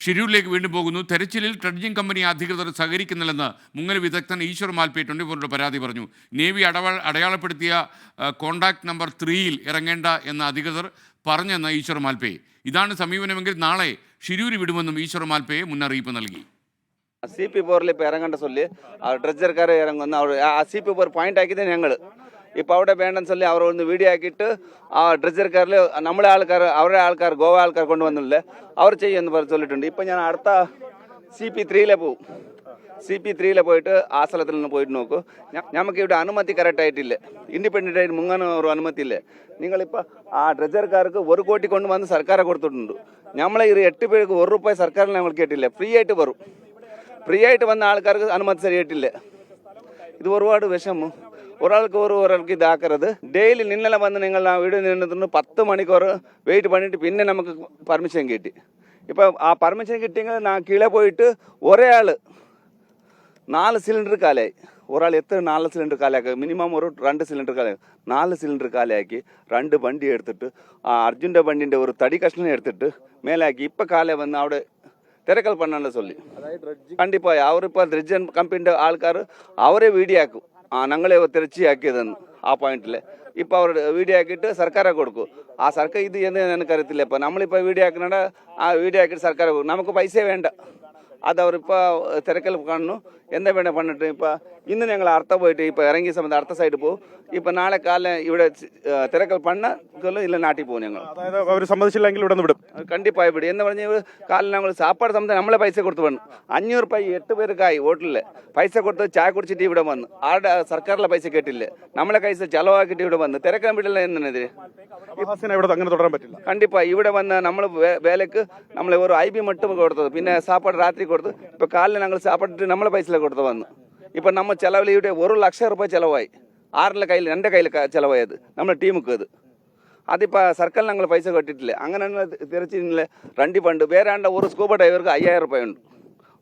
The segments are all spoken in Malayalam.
ഷെഡ്യൂളിലേക്ക് വീണ്ടും പോകുന്നു. തെരച്ചിലിൽ ട്രഡ്ജിംഗ് കമ്പനി അധികൃതർ സഹകരിക്കുന്നില്ലെന്ന് മുങ്ങൽ വിദഗ്ധൻ ഈശ്വർ മാൽപ്പേ ട്വന്റി പരാതി പറഞ്ഞു. നേവി അടവ അടയാളപ്പെടുത്തിയ കോണ്ടാക്ട് നമ്പർ ത്രീയിൽ ഇറങ്ങേണ്ട എന്ന അധികൃതർ പറഞ്ഞെന്ന് ഈശ്വർ മാൽപ്പേ ഇതാണ് സമീപനമെങ്കിൽ നാളെ ഷിരൂരി വിടുമെന്നും ഈശ്വർ മാൽപേ മുന്നറിയിപ്പ് നൽകി. സി പി പോറിൽ ಇಪ್ಪ ഇറങ്ങേണ്ട ಸೊಲ್ಲಿ ಅವ್ರ ಡ್ರೆಜರ್ಕಾರ ಇರಂಗನ್ನು ಅವ್ರು ಆ ಸಿ ಪಿ ಬೋರ್ ഇപ്പോൾ അവിടെ വേണ്ടെന്ന് சொல்லி അവരെ ഒന്ന് വീഡിയോ ആക്കിയിട്ട് ആ ഡ്രസ്സർക്കാരിൽ നമ്മളെ ആൾക്കാർ അവരുടെ ആൾക്കാർ ഗോവ ആൾക്കാർ കൊണ്ടുവന്നില്ലേ? അവർ ചെയ്യുമെന്ന് പറഞ്ഞ് ചൊല്ലിട്ടുണ്ട്. ഇപ്പം ഞാൻ അടുത്ത സി പി ത്രീയിലെ പോവും. സി പി ത്രീയിലെ പോയിട്ട് ആ സ്ഥലത്തിൽ നിന്ന് പോയിട്ട് നോക്കൂ. നമുക്ക് ഇവിടെ അനുമതി കറക്റ്റായിട്ടില്ല ഇൻഡിപെൻഡന്റ് ആയിട്ട് മുങ്ങാൻ ഒരു അനുമതി ഇല്ല? നിങ്ങളിപ്പോൾ ആ ഡ്രസ്സർക്കാർക്ക് ഒരു കോടി കൊണ്ട് വന്ന് സർക്കാരെ കൊടുത്തിട്ടുണ്ട്. നമ്മളെ ഈ എട്ട് പേർക്ക് ഒരു രൂപ സർക്കാരിൽ നമ്മൾ കേട്ടില്ല? ഫ്രീ ആയിട്ട് വരും. ഫ്രീ ആയിട്ട് വന്ന ആൾക്കാർക്ക് അനുമതി ശരിയായിട്ടില്ല? ഇത് ഒരുപാട് വിഷമം. ഒരാൾക്ക് ഒരു ഒരാൾക്ക് ഇതാക്കരുത് ഡെയിലി ഇന്നലെ വന്ന് നിങ്ങൾ ആ വീട് നിന്നിട്ട് പത്ത് മണിക്കൂർ വെയിറ്റ് பண்ணிட்டு പിന്നെ നമുക്ക് പെർമിഷൻ കിട്ടി ഇപ്പോൾ ആ പെർമിഷൻ കിട്ടിയെങ്കിൽ ഞാൻ കീഴെ പോയിട്ട് ഒരേ ആൾ നാല് സിലിണ്ടർ കാലായി ഒരാൾ എത്ര നാല് സിലിണ്ടർ കാലാക്കി മിനിമം ഒരു രണ്ട് സിലിണ്ടർ കാലായി നാല് സിലിണ്ടർ കാലാക്കി രണ്ട് വണ്ടി എടുത്തിട്ട് ആ അർജുൻ്റെ വണ്ടിൻ്റെ ഒരു തടി കഷ്ണം എടുത്തിട്ട് മേലാക്കി ഇപ്പം കാലേ വന്ന് അവിടെ തിരക്കൽ പണ്ണാണ്ട് சொல்லி കണ്ടിപ്പാ അവരിപ്പോൾ ഡ്രഡ്ജൻ കമ്പനിയുടെ ആൾക്കാർ അവരെ വീഡിയോ ആക്കും ആ ഞങ്ങളെ തിരച്ചിയാക്കിയതെന്ന് ആ പോയിന്റിൽ ഇപ്പോൾ അവർ വീഡിയോ ആക്കിയിട്ട് സർക്കാരെ കൊടുക്കും. ആ സർക്കാർ ഇത് എന്ന് എനിക്കറിയത്തില്ല. ഇപ്പോൾ നമ്മളിപ്പോൾ വീഡിയോ ആക്കണ ആ വീഡിയോ ആക്കിയിട്ട് സർക്കാർ കൊടുക്കും. നമുക്ക് പൈസ വേണ്ട. അത് അവരിപ്പോൾ തിരക്കൽ കാണുന്നു. എന്താ വേണ്ട പണിട്ട് ഇപ്പോൾ ഇന്ന് ഞങ്ങൾ അർത്ഥ പോയിട്ട് ഇപ്പോൾ ഇറങ്ങിയ സമയത്ത് അടുത്ത സൈഡ് പോകും ഇപ്പോൾ നാളെ കാലം ഇവിടെ തിരക്കൽ പണ്ണ ഇല്ല നാട്ടിൽ പോകും ഞങ്ങൾ അതായത് അവർ സമ്മതിച്ചില്ലെങ്കിൽ ഇവിടെ നിന്ന് വിടും கண்டிப்பா இப்படி என்ன பண்ணி காலையில் நாங்கள் சாப்பாடு சமைச்சு நம்மளே பைசா கொடுத்து வேணும் அஞ்சூறு ரூபாய் எட்டு பேருக்கு ஆகி ஹோட்டலில் பைசா கொடுத்து சாய் குடிச்சிட்டு ഇവിടെ വന്ന് ആരുടെ സർക്കാരിലെ പൈസ കേട്ടില്ല നമ്മളെ പൈസ ചെലവാക്കിയിട്ട് ഇവിടെ വന്ന് തിരക്കാൻ വിടില്ല എന്നത് ഹാസിനെ ഇവിടെ അങ്ങനെ തുടരാൻ പറ്റില്ല കണ്ടിപ്പാ ഇവിടെ വന്ന് നമ്മൾ വേലക്ക് നമ്മളെ ഒരു ഐ ബി மட்டும் കൊടുത്തത് പിന്നെ സാപ്പാട് രാത്രി കൊടുത്ത് ഇപ്പൊ കാലിൽ ഞങ്ങൾ സാപ്പാടിട്ട് നമ്മളെ പൈസ കൊടുത്ത് വന്ന് ഇപ്പൊ നമ്മ ചെലവിൽ ഇവിടെ ഒരു ലക്ഷം രൂപ ചെലവായി. ആറിലെ കയ്യിൽ എന്റെ കയ്യിൽ ചെലവായത് നമ്മുടെ ടീമുക്ക് അത്. അതിപ്പോൾ സർക്കിൾ ഞങ്ങൾ പൈസ കെട്ടിട്ടില്ല. അങ്ങനെ തിരച്ചില്ല രണ്ടി ഫണ്ട് വേറാണ്ട ഒരു സ്കൂബ ഡ്രൈവർക്ക് അയ്യായിരം രൂപ ഉണ്ട്.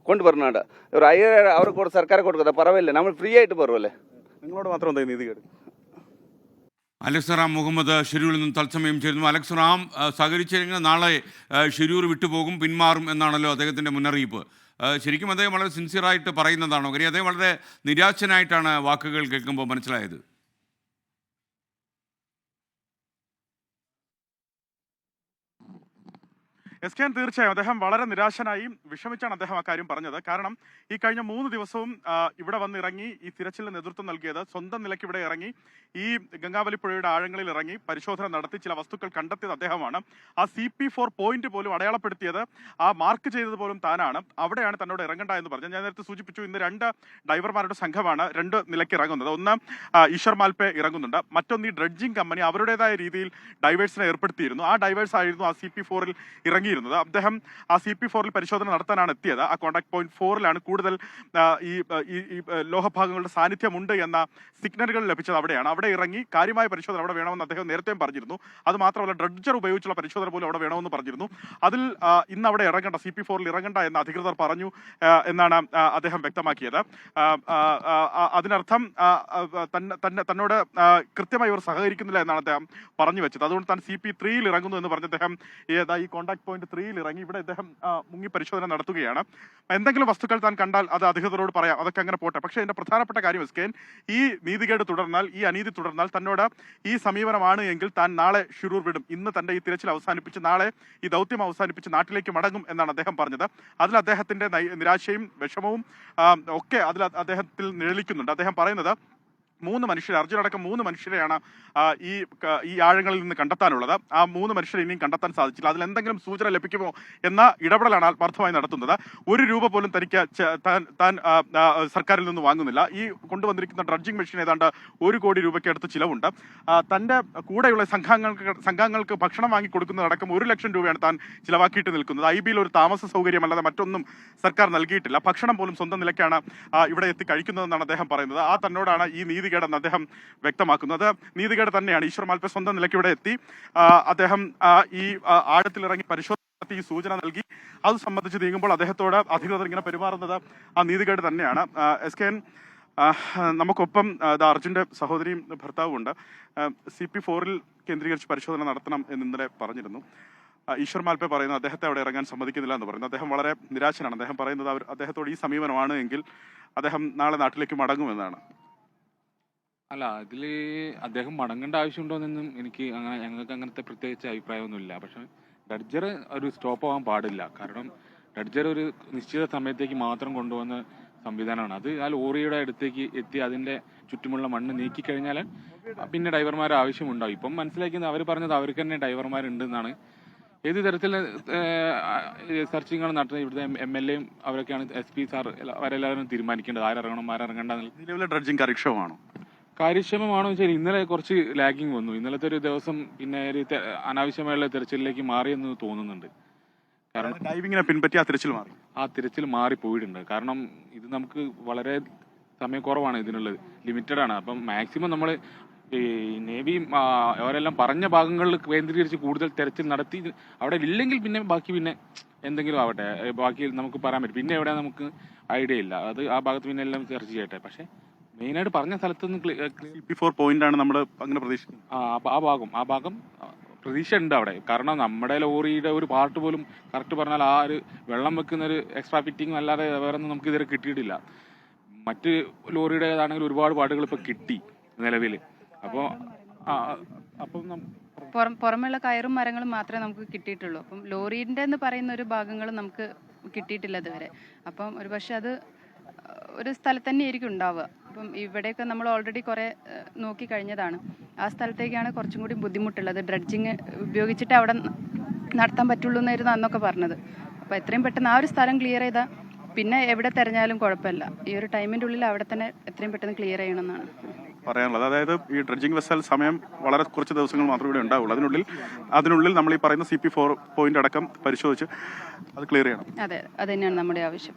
കൊണ്ടുവരണാണ്ട് ഒരു അയ്യായിരം അവർക്ക് കൂടെ സർക്കാർ കൊടുക്കാതെ പറവില്ല? നമ്മൾ ഫ്രീ ആയിട്ട് പറവല്ലേ? നിങ്ങളോട് മാത്രം എന്താ നീതി നീതികേട് അലക്സ് റാം മുഹമ്മദ് ഷിരൂരിൽ നിന്നും തത്സമയം ചേരുന്നു. അലക്സറാം സഹകരിച്ചില്ലെങ്കിൽ നാളെ ഷിരൂർ വിട്ടുപോകും പിന്മാറും എന്നാണല്ലോ അദ്ദേഹത്തിന്റെ മുന്നറിയിപ്പ്. ശരിക്കും അദ്ദേഹം വളരെ സിൻസിയറായിട്ട് പറയുന്നതാണോ? കാര്യം അദ്ദേഹം വളരെ നിരാശനായിട്ടാണ് വാക്കുകൾ കേൾക്കുമ്പോൾ മനസ്സിലായത്. എസ് കെ തീർച്ചയായും അദ്ദേഹം വളരെ നിരാശനായി വിഷമിച്ചാണ് അദ്ദേഹം ആ കാര്യം പറഞ്ഞത്. കാരണം ഈ കഴിഞ്ഞ മൂന്ന് ദിവസവും ഇവിടെ വന്നിറങ്ങി ഈ തിരച്ചിലിന് നേതൃത്വം നൽകിയത് സ്വന്തം നിലയ്ക്ക് ഇവിടെ ഇറങ്ങി ഈ ഗംഗാവലി പുഴയുടെ ആഴങ്ങളിൽ ഇറങ്ങി പരിശോധന നടത്തി ചില വസ്തുക്കൾ കണ്ടെത്തിയത് അദ്ദേഹമാണ്. ആ സി പി ഫോർ പോയിന്റ് പോലും അടയാളപ്പെടുത്തിയത് ആ മാർക്ക് ചെയ്തത് പോലും താനാണ്. അവിടെയാണ് തന്നോട് ഇറങ്ങണ്ട എന്ന് പറഞ്ഞത്. ഞാൻ നേരത്തെ സൂചിപ്പിച്ചു ഇന്ന് രണ്ട് ഡ്രൈവർമാരുടെ സംഘമാണ് രണ്ട് നിലയ്ക്ക് ഇറങ്ങുന്നത്. ഒന്ന് ഈശ്വർ മാൽപ്പെ ഇറങ്ങുന്നുണ്ട്. മറ്റൊന്ന് ഈ ഡ്രഡ്ജിംഗ് കമ്പനി അവരുടേതായ രീതിയിൽ ഡൈവേഴ്സിനെ ഏർപ്പെടുത്തിയിരുന്നു. ആ ഡൈവേഴ്സ് ആയിരുന്നു ആ സി പി ഫോറിൽ ഇറങ്ങിയിരുന്നത് അദ്ദേഹം ആ സി പി ഫോറിൽ പരിശോധന നടത്താനാണ് എത്തിയത്. ആ കോൺടാക്ട് പോയിന്റ് ഫോറിലാണ് കൂടുതൽ ഈ ഈ ലോഹഭാഗങ്ങളുടെ സാന്നിധ്യമുണ്ട് എന്ന സിഗ്നലുകൾ ലഭിച്ചത് അവിടെയാണ്. അവിടെ ഇറങ്ങി കാര്യമായ പരിശോധന അവിടെ വേണമെന്ന് അദ്ദേഹം നേരത്തെയും പറഞ്ഞിരുന്നു. അത് മാത്രമല്ല ഡ്രഡ്ജർ ഉപയോഗിച്ചുള്ള പരിശോധന പോലും അവിടെ വേണമെന്ന് പറഞ്ഞിരുന്നു. അതിൽ ഇന്ന് അവിടെ ഇറങ്ങേണ്ട സി പി ഫോറിൽ ഇറങ്ങണ്ട എന്ന് അധികൃതർ പറഞ്ഞു എന്നാണ് അദ്ദേഹം വ്യക്തമാക്കിയത്. അതിനർത്ഥം തന്നെ തന്നെ തന്നോട് കൃത്യമായി ഇവർ സഹകരിക്കുന്നില്ല എന്നാണ് അദ്ദേഹം പറഞ്ഞു വെച്ചത്. അതുകൊണ്ട് താൻ സി പി ത്രീയിൽ ഇറങ്ങുന്നു എന്ന് പറഞ്ഞ് അദ്ദേഹം ഏതാ ഈ കോൺടാക്ട് പോയിന്റ് ത്രീയിൽ ഇറങ്ങി ഇവിടെ അദ്ദേഹം മുങ്ങി പരിശോധന നടത്തുകയാണ്. എന്തെങ്കിലും വസ്തുക്കൾ താൻ കണ്ടാൽ അത് അധികൃതരോട് പറയാം. അതൊക്കെ അങ്ങനെ പോട്ടെ. പക്ഷേ എന്റെ പ്രധാനപ്പെട്ട കാര്യം എസ്കേൻ ഈ നീതികേട് തുടർന്നാൽ ഈ അനീതി തുടർന്നാൽ തന്നോട് ഈ സമീപനമാണ് എങ്കിൽ താൻ നാളെ ഷിറൂർ വിടും. ഇന്ന് തന്റെ ഈ തിരച്ചിൽ അവസാനിപ്പിച്ച് നാളെ ഈ ദൗത്യം അവസാനിപ്പിച്ച് നാട്ടിലേക്ക് മടങ്ങും എന്നാണ് അദ്ദേഹം പറഞ്ഞത്. അതിൽ അദ്ദേഹത്തിന്റെ നിരാശയും വിഷമവും ഒക്കെ അതിൽ അദ്ദേഹത്തിൽ നിഴലിക്കുന്നുണ്ട്. അദ്ദേഹം പറയുന്നത് മൂന്ന് മനുഷ്യർ അർജുനടക്കം മൂന്ന് മനുഷ്യരെയാണ് ഈ ഈ ആഴങ്ങളിൽ നിന്ന് കണ്ടെത്താനുള്ളത്. ആ മൂന്ന് മനുഷ്യരെ ഇനിയും കണ്ടെത്താൻ സാധിച്ചില്ല. അതിൽ എന്തെങ്കിലും സൂചന ലഭിക്കുമോ എന്ന ഇടപെടലാണ് ആത്മാർത്ഥമായി നടത്തുന്നത്. ഒരു രൂപ പോലും തനിക്ക് താൻ സർക്കാരിൽ നിന്ന് വാങ്ങുന്നില്ല. ഈ കൊണ്ടുവന്നിരിക്കുന്ന ഡ്രഡ്ജിംഗ് മെഷീൻ ഏതാണ്ട് ഒരു കോടി രൂപയ്ക്ക് അടുത്ത് ചിലവുണ്ട്. തന്റെ കൂടെയുള്ള സംഘാംഗങ്ങൾക്ക് സംഘാംഗങ്ങൾക്ക് ഭക്ഷണം വാങ്ങി കൊടുക്കുന്നതടക്കം ഒരു ലക്ഷം രൂപയാണ് താൻ ചിലവാക്കിയിട്ട് നിൽക്കുന്നത്. ഐ ബിയിൽ ഒരു താമസ സൗകര്യമല്ലാതെ മറ്റൊന്നും സർക്കാർ നൽകിയിട്ടില്ല. ഭക്ഷണം പോലും സ്വന്തം നിലയ്ക്കാണ് ഇവിടെ എത്തി കഴിക്കുന്നതെന്നാണ് അദ്ദേഹം പറയുന്നത്. ആ തന്നോടാണ് ഈ നീതികേടെന്ന് അദ്ദേഹം വ്യക്തമാക്കുന്നത്. നീതികേട് തന്നെയാണ്. ഈശ്വർ മാൽപ്പെ സ്വന്തം നിലയ്ക്ക് ഇവിടെ എത്തി അദ്ദേഹം ഈ ആഴത്തിലിറങ്ങി പരിശോധന നടത്തി ഈ സൂചന നൽകി. അത് സംബന്ധിച്ച് നീങ്ങുമ്പോൾ അദ്ദേഹത്തോട് അധികൃതർ ഇങ്ങനെ പെരുമാറുന്നത് ആ നീതികേട് തന്നെയാണ്. എസ് കെ എൻ നമുക്കൊപ്പം അർജുന്റെ സഹോദരിയും ഭർത്താവും ഉണ്ട്. സി പി ഫോറിൽ കേന്ദ്രീകരിച്ച് പരിശോധന നടത്തണം എന്ന് ഇന്നലെ പറഞ്ഞിരുന്നു. ഈശ്വർ മാൽപ്പെ പറയുന്നത് അദ്ദേഹത്തെ അവിടെ ഇറങ്ങാൻ സമ്മതിക്കുന്നില്ല എന്ന് പറയുന്നു. അദ്ദേഹം വളരെ നിരാശനാണ്. അദ്ദേഹം പറയുന്നത് അവർ അദ്ദേഹത്തോട് ഈ സമീപനമാണ് എങ്കിൽ അദ്ദേഹം നാളെ നാട്ടിലേക്ക് മടങ്ങുമെന്നാണ്. അല്ല അതിൽ അദ്ദേഹം മടങ്ങേണ്ട ആവശ്യമുണ്ടോയെന്നൊന്നും എനിക്ക് അങ്ങനെ ഞങ്ങൾക്ക് അങ്ങനത്തെ പ്രത്യേകിച്ച് അഭിപ്രായമൊന്നുമില്ല. പക്ഷെ ഡഡ്ജർ ഒരു സ്റ്റോപ്പ് ആവാൻ പാടില്ല. കാരണം ഡഡ്ജർ ഒരു നിശ്ചിത സമയത്തേക്ക് മാത്രം കൊണ്ടുവന്ന സംവിധാനമാണ്. അത് ആ ലോറിയുടെ അടുത്തേക്ക് എത്തി അതിന്റെ ചുറ്റുമുള്ള മണ്ണ് നീക്കി കഴിഞ്ഞാൽ പിന്നെ ഡ്രൈവർമാർ ആവശ്യമുണ്ടാവും. ഇപ്പം മനസ്സിലാക്കുന്നത് അവർ പറഞ്ഞത് അവർക്ക് തന്നെ ഡ്രൈവർമാരുണ്ടെന്നാണ്. ഏത് തരത്തിൽ സെർച്ചിങ്ങാണ് നടത്തുന്നത്? ഇവിടുത്തെ എം എൽ എയും അവരൊക്കെയാണ് എസ് പി സാർ അവരെല്ലാവരും തീരുമാനിക്കേണ്ടത്. ആരിറങ്ങണം ആരിറങ്ങണ്ട എന്നുള്ള നിലവിലെ ഡ്രഡ്ജിങ് കാര്യക്ഷമമാണോ കാര്യക്ഷമമാണോ വെച്ചാൽ ഇന്നലെ കുറച്ച് ലാഗിങ് വന്നു. ഇന്നലത്തെ ഒരു ദിവസം പിന്നെ ഒരു തെ- അനാവശ്യമായുള്ള തിരച്ചിലേക്ക് മാറിയെന്ന് തോന്നുന്നുണ്ട്. കാരണം ഡൈവിങ്ങിനെ പിൻപറ്റി ആ തിരച്ചിൽ മാറി. ആ തിരച്ചിൽ മാറിപ്പോയിട്ടുണ്ട്. കാരണം ഇത് നമുക്ക് വളരെ സമയക്കുറവാണ് ഇതിനുള്ളത്. ലിമിറ്റഡ് ആണ്. അപ്പം മാക്സിമം നമ്മൾ ഈ നേവിയും ആ, അവരെല്ലാം പറഞ്ഞ ഭാഗങ്ങളിൽ കേന്ദ്രീകരിച്ച് കൂടുതൽ തെരച്ചിൽ നടത്തി അവിടെ ഇല്ലെങ്കിൽ പിന്നെ ബാക്കി പിന്നെ എന്തെങ്കിലും ആവട്ടെ. ഏ, ബാക്കി നമുക്ക് പറയാൻ പറ്റും. പിന്നെ എവിടെ നമുക്ക് ഐഡിയ ഇല്ല. അത് ആ ഭാഗത്ത് പിന്നെ എല്ലാം സെർച്ച് ചെയ്യട്ടെ. പക്ഷേ മെയിനായിട്ട് പറഞ്ഞ സ്ഥലത്ത് നിന്ന് ക്ലി- സി പി ഫോർ പോയിന്റ് ആണ് നമ്മൾ അങ്ങനെ പ്രതീക്ഷിക്കുന്നത്. ആ ഭാഗം ആ ഭാഗം പ്രതീക്ഷ ഉണ്ട് അവിടെ. കാരണം നമ്മുടെ ലോറിയുടെ ഒരു പാർട്ട് പോലും കറക്റ്റ് പറഞ്ഞാൽ ആ ഒരു വെള്ളം വെക്കുന്ന ഒരു എക്സ്ട്രാ ഫിറ്റിംഗ് അല്ലാതെ വേറെ ഒന്നും നമുക്ക് ഇതുവരെ കിട്ടിയിട്ടില്ല. മറ്റ് ലോറിയുടേതാണെങ്കിൽ ഒരുപാട് പാട്ടുകൾ ഇപ്പോൾ കിട്ടി നിലവിൽ. അപ്പോൾ അപ്പം പുറം പുറമെയുള്ള കയറും മരങ്ങളും മാത്രമേ നമുക്ക് കിട്ടിയിട്ടുള്ളൂ. അപ്പം ലോറീന്റെ എന്ന് പറയുന്ന ഒരു ഭാഗങ്ങൾ നമുക്ക് കിട്ടിയിട്ടില്ല ഇതുവരെ. അപ്പം ഒരു പക്ഷെ അത് ഒരു സ്ഥലത്ത് തന്നെ ആയിരിക്കും ഉണ്ടാവുക. അപ്പം ഇവിടെയൊക്കെ നമ്മൾ ഓൾറെഡി കുറേ നോക്കി കഴിഞ്ഞതാണ്. ആ സ്ഥലത്തേക്കാണ് കുറച്ചും കൂടി ബുദ്ധിമുട്ടുള്ളത്. ഡ്രഡ്ജിങ് ഉപയോഗിച്ചിട്ട് അവിടെ നടത്താൻ പറ്റുള്ളൂ എന്നായിരുന്നു അന്നൊക്കെ പറഞ്ഞത്. അപ്പോൾ എത്രയും പെട്ടെന്ന് ആ ഒരു സ്ഥലം ക്ലിയർ ചെയ്താൽ പിന്നെ എവിടെ തിരഞ്ഞാലും കുഴപ്പമില്ല. ഈ ഒരു ടൈമിന്റെ ഉള്ളിൽ അവിടെ തന്നെ എത്രയും പെട്ടെന്ന് ക്ലിയർ ചെയ്യണമെന്നാണ്. പറയാനുള്ളത്. അതായത് ഈ ഡ്രഡ്ജിംഗ് വെസൽ സമയം വളരെ കുറച്ച് ദിവസങ്ങൾ മാത്രമേ ഇവിടെ ഉണ്ടാവുള്ളൂ. അതിനുള്ളിൽ അതിനുള്ളിൽ നമ്മൾ ഈ പറയുന്ന സി പി ഫോർ പോയിന്റ് അടക്കം പരിശോധിച്ച് അത് ക്ലിയർ ചെയ്യണം. അതെ അത് തന്നെയാണ് നമ്മുടെ ആവശ്യം.